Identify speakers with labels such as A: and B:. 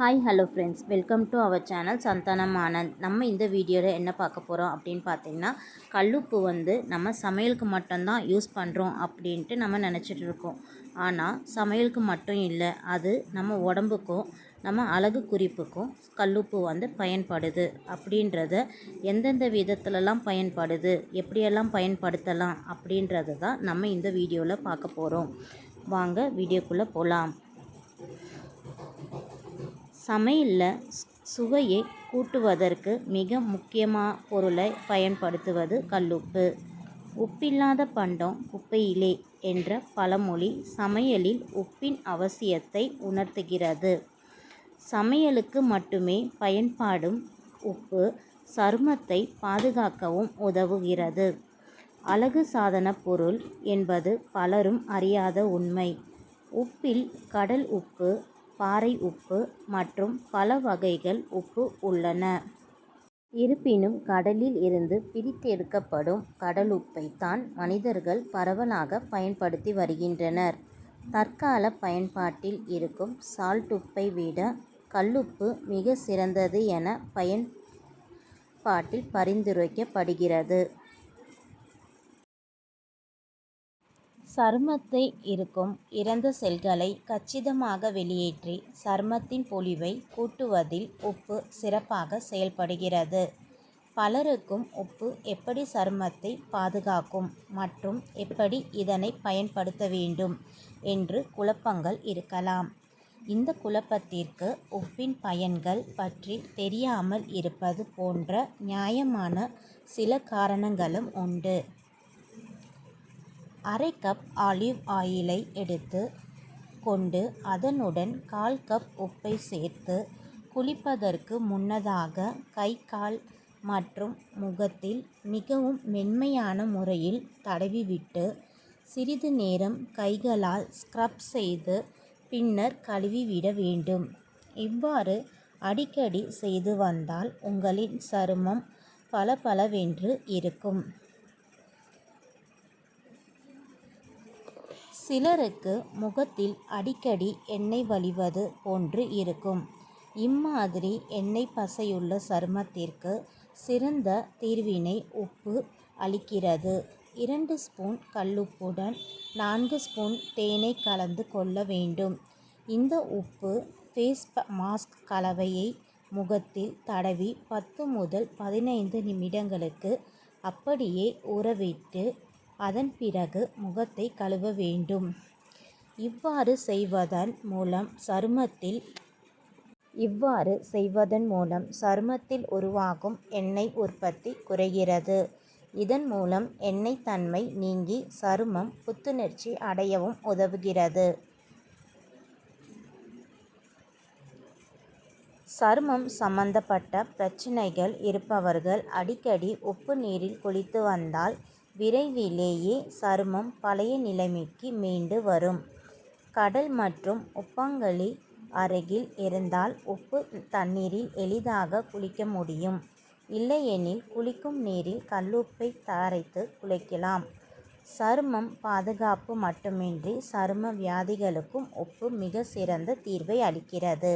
A: Hi hello friends welcome to our channel Santhanam Anand நம்ம இந்த வீடியோவில் என்ன பார்க்க போகிறோம் அப்படின்னு பார்த்தீங்கன்னா கல்லுப்பு வந்து நம்ம சமையலுக்கு மட்டும்தான் யூஸ் பண்ணுறோம் அப்படின்ட்டு நம்ம நினச்சிட்டு இருக்கோம். ஆனால் சமையலுக்கு மட்டும் இல்லை அது நம்ம உடம்புக்கும் நம்ம அழகு குறிப்புக்கும் கல்லுப்பு வந்து பயன்படுது. அப்படின்றத எந்தெந்த விதத்துலலாம் பயன்படுது எப்படியெல்லாம் பயன்படுத்தலாம் அப்படின்றத தான் நம்ம இந்த வீடியோவில் பார்க்க போகிறோம் வாங்க வீடியோக்குள்ளே போகலாம் சமையலில் சுவையை கூட்டுவதற்கு மிக முக்கியமான பொருளை பயன்படுத்துவது கல்லுப்பு. உப்பில்லாத பண்டம் குப்பையிலே என்ற பழமொழி சமையலில் உப்பின் அவசியத்தை உணர்த்துகிறது. சமையலுக்கு மட்டுமே பயன்பாடும் உப்பு சருமத்தை பாதுகாக்கவும் உதவுகிறது. அழகு சாதன பொருள் என்பது பலரும் அறியாத உண்மை. உப்பில் கடல் உப்பு பாறை உப்பு மற்றும் பல வகைகள் உப்பு உள்ளன. இருப்பினும் கடலில் இருந்து பிரித்தெடுக்கப்படும் கடலுப்பை தான் மனிதர்கள் பரவலாக பயன்படுத்தி வருகின்றனர். தற்கால பயன்பாட்டில் இருக்கும் சால்ட்டுப்பை விட கல்லுப்பு மிக சிறந்தது என பயன்பாட்டில் பரிந்துரைக்கப்படுகிறது. சருமத்தை இருக்கும் இறந்த செல்களை கச்சிதமாக வெளியேற்றி சருமத்தின் பொலிவை கூட்டுவதில் உப்பு சிறப்பாக செயல்படுகிறது. பலருக்கும் உப்பு எப்படி சருமத்தை பாதுகாக்கும் மற்றும் எப்படி இதனை பயன்படுத்த வேண்டும் என்று குழப்பங்கள் இருக்கலாம். இந்த குழப்பத்திற்கு உப்பின் பயன்கள் பற்றி தெரியாமல் இருப்பது போன்ற நியாயமான சில காரணங்களும் உண்டு. அரை கப் ஆலிவ் ஆயிலை எடுத்து கொண்டு அதனுடன் கால் கப் உப்பை சேர்த்து குளிப்பதற்கு முன்னதாக கை கால் மற்றும் முகத்தில் மிகவும் மென்மையான முறையில் தடவிவிட்டு சிறிது நேரம் கைகளால் ஸ்க்ரப் செய்து பின்னர் கழுவிவிட வேண்டும். இவ்வாறு அடிக்கடி செய்து வந்தால் உங்களின் சருமம் பளபளவென்று இருக்கும். சிலருக்கு முகத்தில் அடிக்கடி எண்ணெய் வழிவது போன்று இருக்கும். இம்மாதிரி எண்ணெய் பசையுள்ள சருமத்திற்கு சிறந்த தீர்வினை உப்பு அளிக்கிறது. இரண்டு ஸ்பூன் கல்லுப்புடன் நான்கு ஸ்பூன் தேனை கலந்து கொள்ள வேண்டும். இந்த உப்பு ஃபேஸ் மாஸ்க் கலவையை முகத்தில் தடவி பத்து முதல் பதினைந்து நிமிடங்களுக்கு அப்படியே ஊறவிட்டு அதன் பிறகு முகத்தை கழுவ வேண்டும். இவ்வாறு செய்வதன் மூலம் சருமத்தில் இவ்வாறு செய்வதன் மூலம் சருமத்தில் உருவாகும் எண்ணெய் உற்பத்தி குறைகிறது. இதன் மூலம் எண்ணெய் தன்மை நீங்கி சருமம் புத்துணர்ச்சி அடையவும் உதவுகிறது. சருமம் சம்பந்தப்பட்ட பிரச்சனைகள் இருப்பவர்கள் அடிக்கடி உப்பு நீரில் குளித்து வந்தால் விரைவிலேயே சருமம் பழைய நிலைமைக்கு மீண்டு வரும். கடல் மற்றும் உப்பங்கழி அருகில் இருந்தால் உப்பு தண்ணீரில் எளிதாக குளிக்க முடியும். இல்லையெனில் குளிக்கும் நீரில் கல்லுப்பை கரைத்து குளிக்கலாம். சருமம் பாதுகாப்பு மட்டுமின்றி சரும வியாதிகளுக்கும் உப்பு மிக சிறந்த தீர்வை அளிக்கிறது.